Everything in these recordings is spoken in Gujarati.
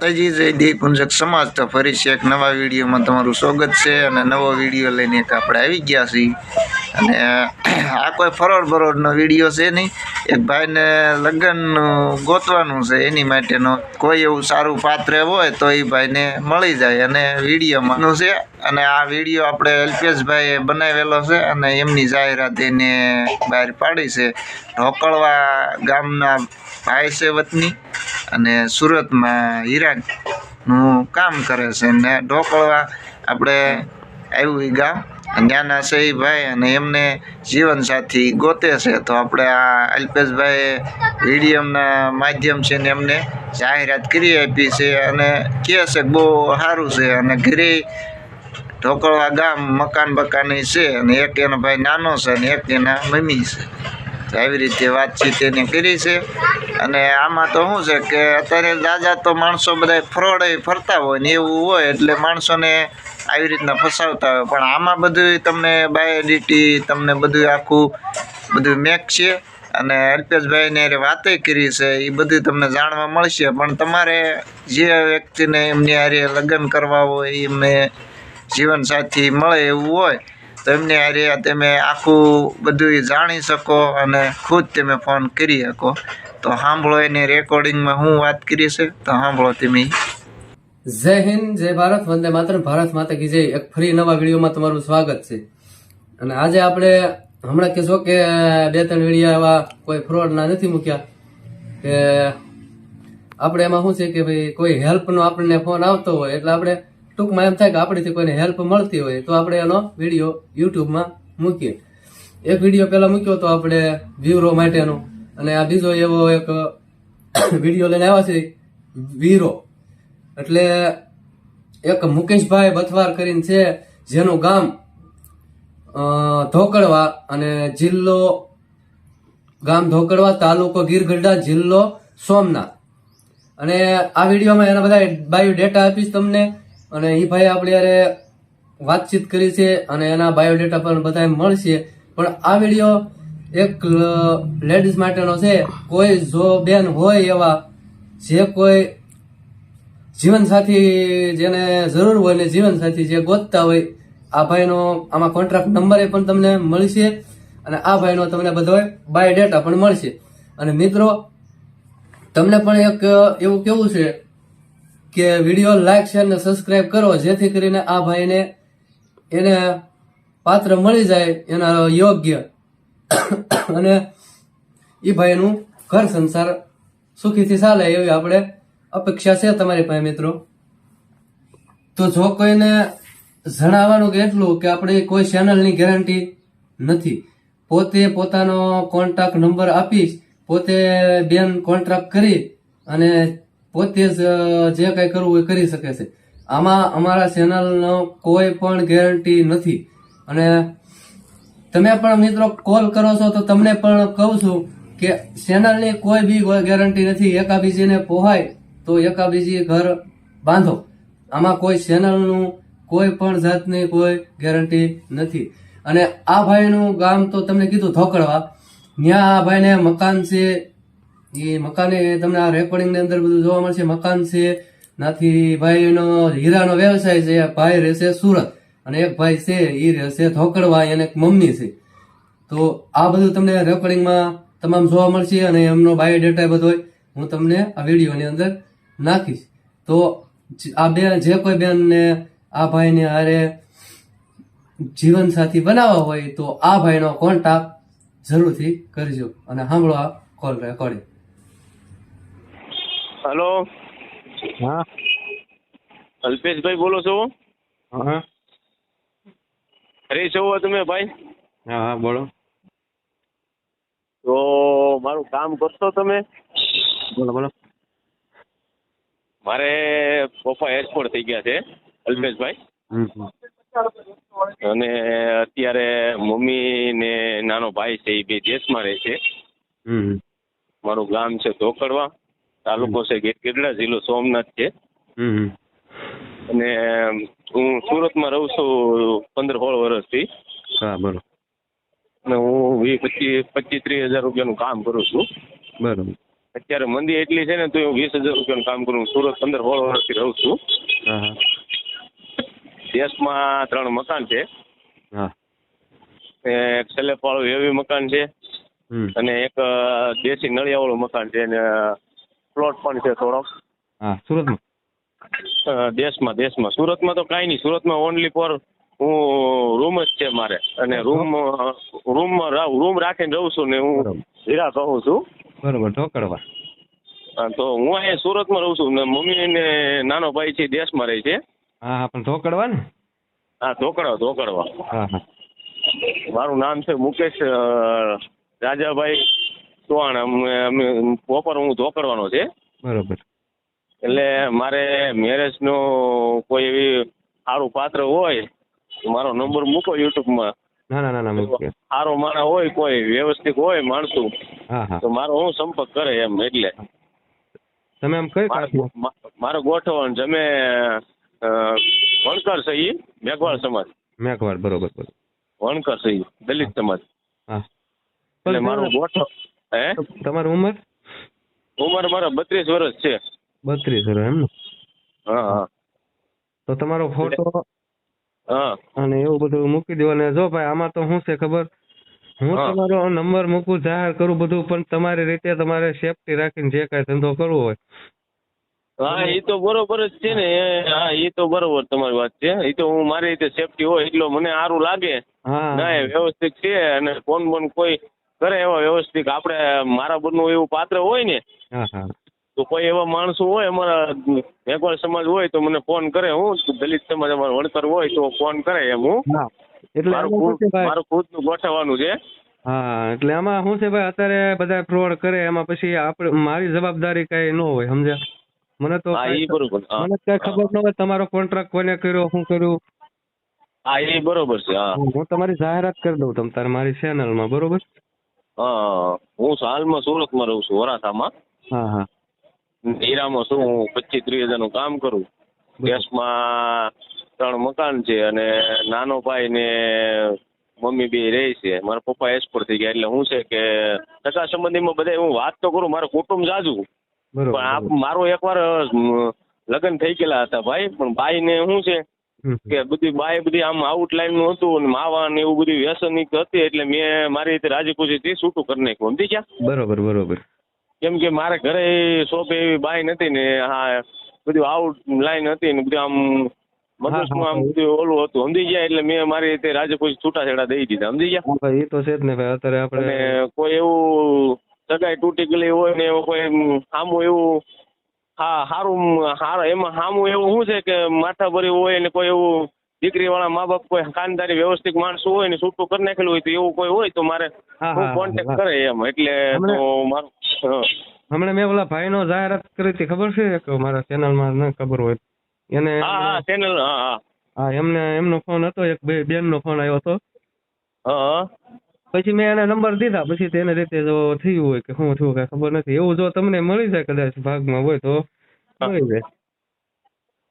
માતાજી જય દેવકુંજક સમાજ. તો ફરી છે એક નવા વિડીયોમાં તમારું સ્વાગત છે. અને નવો વીડિયો લઈને એક આપણે આવી ગયા છીએ. અને આ કોઈ ફરોડ બરોડનો વીડિયો છે નહીં. એક ભાઈને લગ્ન ગોતવાનું છે. એની માટેનો કોઈ એવું સારું પાત્ર હોય તો એ ભાઈને મળી જાય અને વિડીયોમાં નું છે. અને આ વીડિયો આપણે અલ્પેશભાઈએ બનાવેલો છે અને એમની જાહેરાત એને બહાર પાડી છે. ઢોકળવા ગામના ભાઈ છે વતની. અને સુરતમાં હીરાનું કામ કરે છે. ને ઢોકળવા આપણે આવ્યું ગામ. ત્યાંના છે અને એમને જીવનસાથી ગોતે છે. તો આપણે આ અલ્પેશભાઈએ વિડીયમના માધ્યમ છે ને એમને જાહેરાત કરી આપી છે અને કહે છે બહુ સારું છે. અને ઘરે ઢોકળવા ગામ મકાન બકાની છે અને એક એનો ભાઈ નાનો છે અને એક એના મમ્મી છે. આવી રીતે વાતચીત એની કરી છે. અને આમાં તો શું છે કે અત્યારે દાદા તો માણસો બધા ફ્રોડ ફરતા હોય ને એવું હોય એટલે માણસોને આવી રીતના ફસાવતા હોય. પણ આમાં બધું તમને બાયોડિટી તમને બધું આખું બધું મેક છે. અને અલ્પેશભાઈને હારે વાતે કરી છે એ બધું તમને જાણવા મળશે. પણ તમારે જે વ્યક્તિને એમની હારે લગ્ન કરવા હોય એમને જીવનસાથી મળે એવું હોય તો એમને હારે તમે આખું બધું જાણી શકો અને ખુદ તમે ફોન કરી શકો. તો સાંભળો એની રેકોર્ડિંગમાં હું વાત કરી છે, તો સાંભળો તમે. જય હિન્દ, જય ભારત, વંદે માત્ર ભારત માતા કી જય. એક ફરી નવા વિડીયોમાં તમારું સ્વાગત છે. અને આજે આપણે હમણાં કહેશો કે બે ત્રણ વિડીયા એવા કોઈ ફ્રોડના નથી મૂક્યા. કે આપણે એમાં શું છે કે ભાઈ કોઈ હેલ્પનો આપણને ફોન આવતો હોય, એટલે આપણે ટૂંકમાં એમ થાય કે આપણેથી કોઈને હેલ્પ મળતી હોય તો આપણે એનો વીડિયો યુટ્યુબમાં મૂકીએ. એક વીડિયો પહેલાં મૂક્યો તો આપણે વીરો માટેનો. અને આ બીજો એવો એક વીડિયો લઈને આવ્યા છે વીરો એટલે એક મુકેશભાઈ બથવાર કરીને છે, જેનું ગામ ધોકડવા અને જિલ્લો ગામ ધોકડવા તાલુકો ગીરગઢડા જિલ્લો સોમનાથ. અને આ વિડીયોમાં એના બધા બાયોડેટા આપીશ તમને. અને એ ભાઈ આપણે યારે વાતચીત કરી છે અને એના બાયોડેટા પણ બધા મળશે. પણ આ વીડિયો એક લેડીઝ માટેનો છે. કોઈ જો બેન હોય એવા, જે કોઈ જીવનસાથી જેને જરૂર હોય ને જીવનસાથી જે ગોતતા હોય, આ ભાઈનો આમાં કોન્ટ્રાક્ટ નંબર પણ તમને મળશે અને આ ભાઈનો તમને બધો બાયોડેટા પણ મળશે. અને મિત્રો, તમને પણ એક એવું કેવું છે કે વીડિયો લાઈક, શેર ને સબસ્ક્રાઇબ કરો. જેથી કરીને આ ભાઈને એને પાત્ર મળી જાય એના યોગ્ય. અને એ ભાઈનું ઘર સંસાર સુખીથી ચાલે એવી આપણે અપેક્ષા છે તમારી પાસે, મિત્રો. તો જો કોઈને જણાવવાનું કે એટલું કે આપણે કોઈ ચેનલની ગેરંટી નથી. પોતે પોતાનો કોન્ટેક્ટ નંબર આપીશ, પોતે બેન કોન્ટ્રાક્ટ કરી અને પોતે જ જે કઈ કરવું એ કરી શકે છે. આમાં અમારા ચેનલનો કોઈ પણ ગેરંટી નથી. અને તમે પણ મિત્રો કોલ કરો છો તો તમને પણ કહું છું કે ચેનલની કોઈ બી ગેરંટી નથી. એકાબીજીને પોહાય તો એકાબીજી ઘર બાંધો. આમાં કોઈ ચેનલનું કોઈ પણ જાતની કોઈ ગેરંટી નથી. અને આ ભાઈનું ગામ તો તમને કીધું ધોકડવા ત્યાં આ ભાઈને મકાન છે એ મકાને તમને આ રેકોર્ડિંગની અંદર બધું જોવા મળશે. મકાન છે નાથી ભાઈનો હીરાનો વ્યવસાય છે ભાઈ રહેશે સુરત અને એક ભાઈ છે એ રહેશે ધોકડવા અને એક મમ્મી છે. તો આ બધું તમને રેકોર્ડિંગમાં તમામ જોવા મળશે અને એમનો બાયોડેટા બધો હું તમને આ વિડીયોની અંદર નાખીશ. તો આ બે જે કોઈ બેનને આ ભાઈને હારે જીવનસાથી બનાવવા હોય તો આ ભાઈનો કોન્ટેક્ટ જરૂરથી કરજો અને સાંભળો આ કોલ રેકોર્ડિંગ હલો. હા. અલ્પેશભાઈ બોલો છો. હા. ફ્રી છો તમે ભાઈ? હા હા બોલો. તો મારું કામ કરશો તમે? બોલો બોલો. મારે પપ્પા એક્સપોર્ટ થઈ ગયા છે અલ્પેશભાઈ. અને અત્યારે મમ્મી ને નાનો ભાઈ છે એ બે દેશમાં રહે છે. મારું ગામ છે ધોકડવા. તાલુકો છે ગીરગઢડા જિલ્લો સોમનાથ છે. અને હું સુરતમાં રહું છું પંદર સોળ વર્ષથી. હા બોલો અને હું વીસ પચીસ પચીસ ત્રીસ હજાર રૂપિયાનું કામ કરું છું. બરોબર. અત્યારે મંદી એટલી છે ને તો હું વીસ હજાર રૂપિયાનું કામ કરું સુરત પંદર સોળ વર્ષથી રહું છું. દેશમાં ત્રણ મકાન છે. હા. એક સેલેપાળું એવી મકાન છે. અને એક દેશી નળિયાવાળું મકાન છે. અને પ્લોટ પણ છે થોડોક. હા સુરતમાં? દેશમાં દેશમાં. સુરતમાં તો કાંઈ નહીં. સુરતમાં ઓનલી ફોર હું રૂમ જ છે મારે. અને રૂમ રૂમમાં રૂમ રાખીને રહું છું ને હું હીરા કહું છું. બરોબર ઢોકળવા તો હું અહીંયા સુરતમાં રહું છું ને મમ્મી ને નાનો ભાઈ છે દેશમાં રહે છે. હા હા પણ ઢોકળવા ને? હા ઢોકળવા ઢોકળવા હા હા. મારું નામ છે મુકેશ રાજાભાઈ ચૌહાણ અમે પ્રોપર હું ધોકડવાનો છે. બરોબર. એટલે મારે મેરેજનો કોઈ એવી સારું પાત્ર હોય મારો નંબર મૂકો યુટ્યુબમાં. ના ના ના ના સારો માણસ હોય કોઈ વ્યવસ્થિત હોય માણસું તો મારો હું સંપર્ક કરે એમ એટલે. તમે એમ કઈ મારે ગોઠવણ જમે વણકર સહી મેઘવાળ સમાજ. મેઘવાડ બરોબર બરોબર. વણકર સહી દલિત સમાજ. એટલે મારું ગોઠવ હે? તમારી ઉંમર? ઉંમર મારા બત્રીસ વર્ષ છે. બત્રીસ વર્ષ એમ ને? હા હા. તો તમારો ફોટો હા. અને એવું બધું મૂકી દો અને જો ભાઈ આમાં તો શું છે ખબર? હું તમારો નંબર મૂકું જાહેર કરું બધું પણ તમારી રીતે તમારે સેફટી રાખીને જે કાંઈ ધંધો કરવો હોય. હા એ તો બરોબર જ છે ને. એ- હા એ તો બરોબર તમારી વાત છે. એ તો હું મારી રીતે સેફટી હોય એટલો મને સારું લાગે. હા. ના એ વ્યવસ્થિત છે અને ફોન બોન કોઈ કરે એવા વ્યવસ્થિત આપણે મારા બનનું એવું પાત્ર હોય ને તો કોઈ એવા માણસો હોય અમારા મેઘવાળ સમાજ હોય તો મને ફોન કરે હું દલિત સમાજ અમારે વણતર હોય તો ફોન કરે એમ હું. એટલે મારું ખુદનું ગોઠવવાનું છે. હા એટલે આમાં શું છે ભાઈ? અત્યારે બધા ફ્રોડ કરે એમાં પછી આપણે મારી જવાબદારી કઈ ન હોય સમજ્યા? મને તો મને કઈ ખબર ન હોય તમારો કોન્ટ્રાક્ટ કોને કર્યો શું કર્યું હા એ બરોબર છે હું. તમારી જાહેરાત કરી દઉં તમ તારે મારી ચેનલમાં બરોબર? હા હું હાલમાં સુરતમાં રહું છું વરાછામાં. હા હા. હીરામાં શું હું પચીસ ત્રીસ હજારનું કામ કરું. દેશમાં ત્રણ મકાન છે અને નાનો ભાઈ ને મમ્મી બે રહે છે. મારા પપ્પા એક્સપોર્ટ થઈ ગયા એટલે હું છે કે સગા સંબંધીમાં બધા હું વાત તો કરું મારું કુટુંબ જાજુ. પણ આપ મારો એકવાર લગ્ન થઈ ગયેલા હતા ભાઈ પણ ભાઈ ને શું છે. કે બધી બાય બધી આમ આઉટલાઈનનું હતું ને માવા ને એવું બધું વ્યસનિક હતી એટલે મેં મારી રીતે રાજી ખુશીથી છૂટું કરી નાખ્યું. સમજી ગયા? બરોબર બરોબર. કેમ કે મારે ઘરે શોપ એવી બાય નથી ને હા બધું આઉટ લાઈન હતી ને બધું આમ મગજનું આમ બધું ઓલું હતું. સમજી ગયા? એટલે મેં મારી રીતે રાજી ખુશી છૂટાછેડા દઈ દીધા. સમજી ગયા? એ તો છે જ ને ભાઈ. અત્યારે આપણે કોઈ એવું સગાઈ તૂટી ગયેલી હોય ને એવું કોઈ આમ એવું હા સારું સારું એમાં સામું એવું શું છે કે માથા ભરી હોય ને કોઈ એવું દીકરી વાળા મા બાપ કોઈ ખાનદારી વ્યવસ્થિત માણસો હોય ને છૂટું કરી નાખેલું હોય તો એવું કોઈ હોય તો મારે કોન્ટેક્ટ કરે એમ. એટલે તો મારું હમણાં મેં ઓલા ભાઈનો જાહેરાત કરી હતી. ખબર છે કે મારા ચેનલમાં ન ખબર હોય. એને હા હા ચેનલ હા હા. એમને એમનો ફોન હતો. એક બે બેનનો ફોન આવ્યો હતો. હા. પછી મેં એના નંબર દીધા. પછી તેને રીતે જો થયું હોય કે શું થયું કઈ ખબર નથી. એવું જો તમને મળી જાય કદાચ ભાગમાં હોય તો મળી જાય.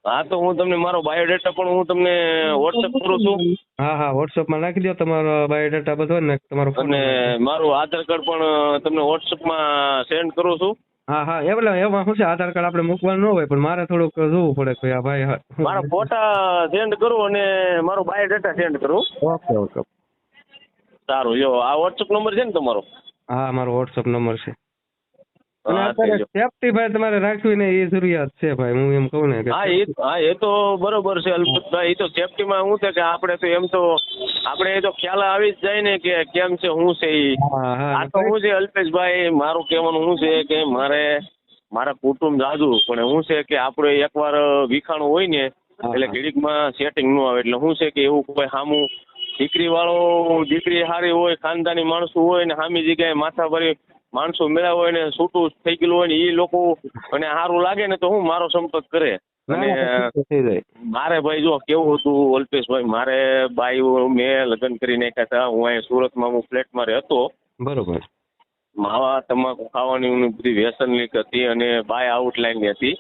હા તો હું તમને મારો બાયોડેટા પણ હું તમને વોટ્સઅપ કરું છું. હા હા વોટ્સએપમાં નાખી દો તમારો બાયોડેટા બધો ને તમારો અને મારું આધાર કાર્ડ પણ તમને વોટ્સએપમાં સેન્ડ કરું છું. હા હા એટલે એમાં શું છે? આધાર કાર્ડ આપણે મૂકવાનું ન હોય પણ મારે થોડુંક જોવું પડે કે આ ભાઈ મારા ફોટા સેન્ડ કરું અને મારો બાયોડેટા સેન્ડ કરું. Okay okay. સારું. જો આ વોટ્સઅપ નંબર છે ને તમારો? હા મારો વોટ્સઅપ નંબર છે. અને અત્યારે સેફટી ભાઈ તમારે રાખવી ને એ જરૂરિયાત છે ભાઈ હું એમ કહું ને હા એ હા એ તો બરોબર છે અલ્પતભાઈ એ તો સેફટીમાં શું છે કે આપણે તો એમ તો આપણે એ તો ખ્યાલ આવી જ જાય ને કે કેમ છે હું છે એ હા હા આ તો હું છે અલ્પેશભાઈ મારું કહેવાનું શું છે કે મારે મારા કુટુંબ જાજુ પણ હું છે કે આપણે એકવાર વિખાણું હોય ને એટલે હા. ઘડીકમાં સેટિંગ ન આવે. એટલે શું છે કે એવું કોઈ સામું દીકરી વાળો દીકરી સારી હોય ખાનદાની માણસો હોય ને સામી જગ્યાએ માથા ભરી માણસો મેળ્યા હોય ને છૂટું થઈ ગયેલું હોય ને એ લોકો અને સારું લાગે ને તો હું મારો સંપર્ક કરે. અને મારે ભાઈ જો કેવું હતું અલ્પેશભાઈ મારે બાઈ મેં લગ્ન કરી નાખ્યા હતા. હું અહીંયા સુરતમાં હું ફ્લેટમાં રહેતો બરોબર. માવા તમાકુ ખાવાની બધી બધી વ્યસનની હતી અને બાય આઉટલાઈન હતી.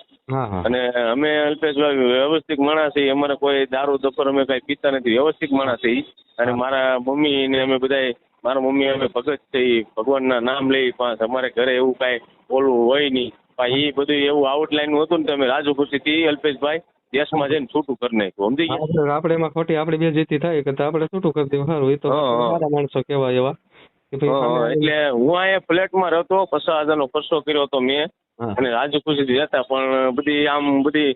અને અમે અલ્પેશભાઈ વ્યવસ્થિત માણસ છીએ. અમારે કોઈ દારૂ દફર અમે કઈ પીતા નથી. વ્યવસ્થિત માણસ છીએ. અને મારા મમ્મી ને અમે બધા મારા મમ્મી અમે ભગત છે ભગવાન ભગવાનના નામ લઈ પાસ અમારે ઘરે એવું કાંઈ બોલવું હોય નહીં. પણ એ બધું એવું આઉટલાઈન હતું ને તમે રાજુ ખુશીથી અલ્પેશભાઈ દેશમાં જઈને છૂટું કરી નાખ્યું. સમજી ગયા? આપણે એમાં ખોટી આપણી બે જીતી થાય કે આપણે છૂટું કરી દેવું. સારું એ તો માણસો કેવા એવા. એટલે હું અહીંયા ફ્લેટમાં રહેતો પચાસ હજારનો ખર્ચો કર્યો હતો મેં. અને રાજુ ખુશીથી રહેતા પણ બધી આમ બધી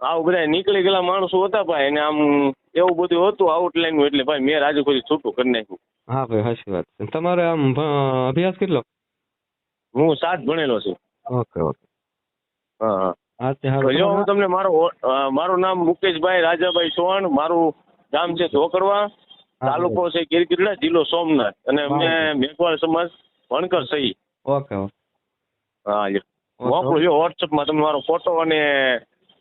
આવું બધા નીકળી ગયેલા માણસો હતા ભાઈ અને આમ એવું બધું હતું આઉટલાઈન એટલે ભાઈ મેં રાજુ ખુશી છૂટું કરી નાખ્યું. હા ભાઈ સાચી વાત છે. તમારે આમ અભ્યાસ કેટલો? હું સાત ભણેલો છું. Okay okay. હા હા. જો હું તમને મારો મારું નામ મુકેશભાઈ રાજાભાઈ ચૌહાણ મારું ગામ છે ધોકરવા. તાલુકો છે ગીરગીરડા જિલ્લો સોમનાથ. અને અમે મેઘવાળ સમાજ વણકર સહી ઓકે હા મોકલું જો વોટ્સઅપમાં તમે મારો ફોટો અને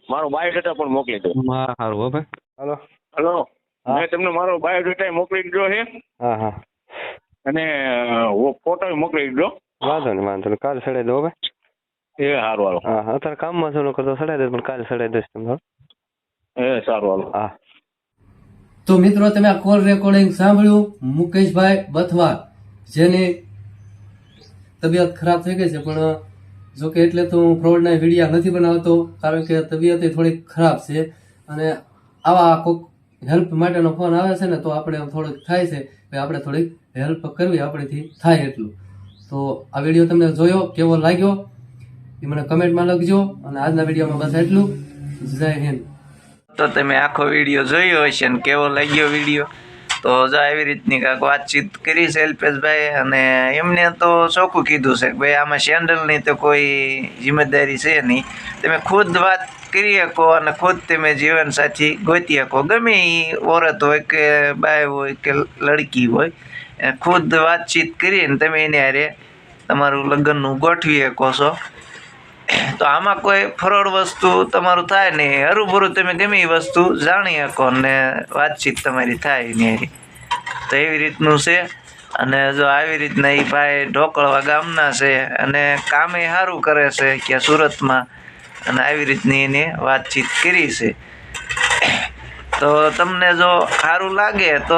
મારો બાયોડેટા પણ મોકલી દો. હા સારું હો ભાઈ. હાલો. હલો. મેં તમને મારો બાયોડેટા મોકલી દીધો છે. હા હા. અને ફોટો મોકલી દીધો. વાંધો નહીં વાંધો નહીં. કાલે સડાઈ દો હવે ભાઈ. એ સારું હાલો. હા અત્યારે કામમાં છો નકર તો સડાઈ દે પણ કાલે સડાઈ દઈશ તમને હો. એ સારું હાલો. હા. તો મિત્રો, તમે આ કોલ રેકોર્ડિંગ સાંભળ્યું? મુકેશભાઈ બથવા જેની તબિયત ખરાબ થઈ ગઈ છે, પણ જો કે એટલે તો હું ફ્રોડના વિડીયા નથી બનાવતો, કારણ કે તબિયત થોડીક ખરાબ છે. અને આવા કોઈક હેલ્પ માટેનો ફોન આવે છે ને, તો આપણે થોડુંક થાય છે કે આપણે થોડીક હેલ્પ કરવી આપણેથી થાય એટલું. તો આ વીડિયો તમને જોયો, કેવો લાગ્યો, એ મને કમેન્ટમાં લખજો, અને આજના વિડીયોમાં બસ એટલું. જય હિન્દ. તો તમે આખો વીડિયો જોયો હશે ને કેવો લાગ્યો વીડિયો? તો જો આવી રીતની કાંઈક વાતચીત કરી છે અલ્પેશભાઈ અને એમને તો ચોખ્ખું કીધું છે કે ભાઈ આમાં સેન્ડલની તો કોઈ જિમ્મેદારી છે નહીં. તમે ખુદ વાત કરી શકો અને ખુદ તમે જીવનસાથી ગોતી શકો. ગમે એ ઓરત હોય કે બાય હોય કે લડકી હોય ખુદ વાતચીત કરીને તમે એને હારે તમારું લગ્નનું ગોઠવી શકો છો. તો આમાં કોઈ ફરોડ વસ્તુ તમારું થાય નહીં. હરુભરું તમે ગમે એ વસ્તુ જાણી શકો ને વાતચીત તમારી થાય એની. તો એવી રીતનું છે. અને જો આવી રીતના એ ભાઈ ઢોકળવા ગામના છે અને કામે સારું કરે છે કે સુરતમાં. અને આવી રીતની એને વાતચીત કરી છે. તો તમને જો સારું લાગે તો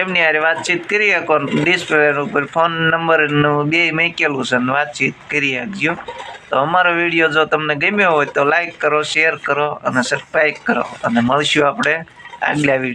એમની હારે વાતચીત કરી શકો. ડિસ્પ્લે ઉપર ફોન નંબરનું બે મૂકેલું છે વાતચીત કરી શકજો તો અમારો વીડિયો જો તમને ગમ્યો હોય તો લાઈક કરો શેર કરો અને સબસ્ક્રાઈબ કરો. અને મળશું આપણે આગલા વીડિયો